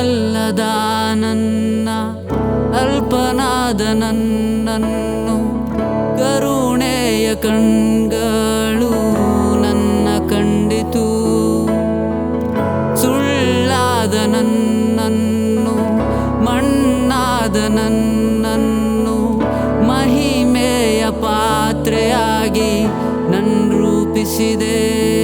ಯೋಗ್ಯನಲ್ಲದ ನನ್ನ ಅಲ್ಪನಾದ ನನ್ನನ್ನು ಕರುಣೆಯ ಕಣ್ಗಳು ನನ್ನ ಕಂಡಿತು. ಸುಳ್ಳಾದ ನನ್ನನ್ನು, ಮಣ್ಣಾದ ನನ್ನನ್ನು, ಮಹಿಮೆಯ ಪಾತ್ರೆಯಾಗಿ ನನ್ನ ರೂಪಿಸಿದೆ.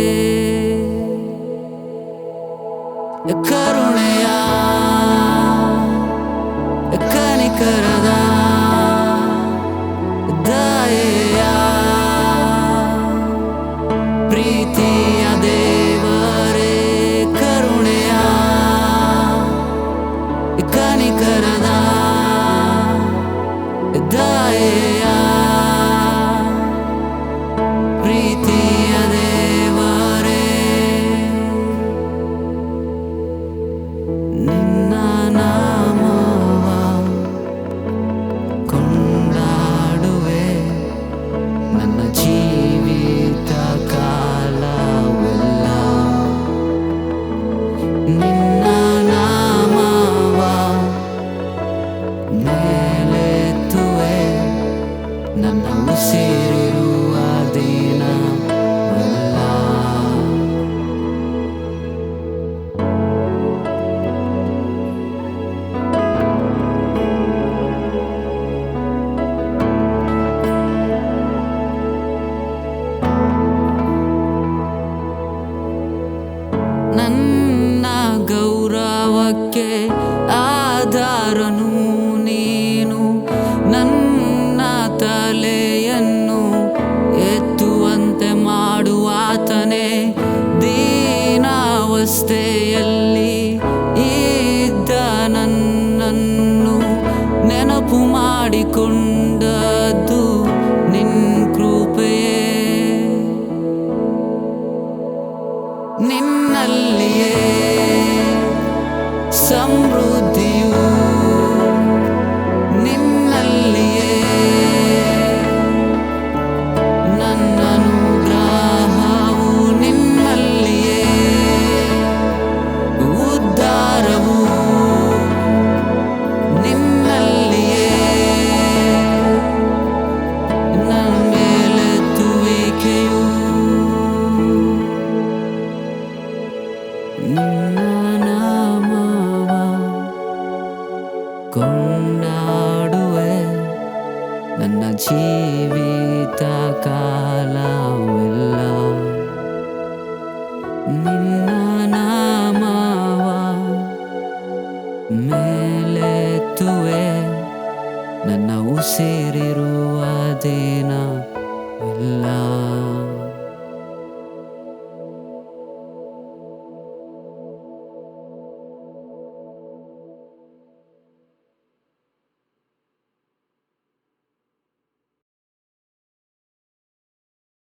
ದೀನಾವಸ್ಥೆಯಲ್ಲಿ ಇದ್ದ ನನ್ನನ್ನು ನೆನಪು ಮಾಡಿಕೊಂಡದ್ದು ನಿನ್ ಕೃಪೆಯೇ ನಿನ್ನಲ್ಲಿಯೇ ಸಮೃದ್ಧಿಯು ಕೊಂಡಾಡುವೆ. ನನ್ನ ಜೀವಿತ ಕಾಲವೆಲ್ಲ ನಿನ್ನ ನಾಮವ ಮೇಲೆತ್ತುವೆ. ನನ್ನ ಉಸಿರಿರುವ ದಿನ ಎಲ್ಲ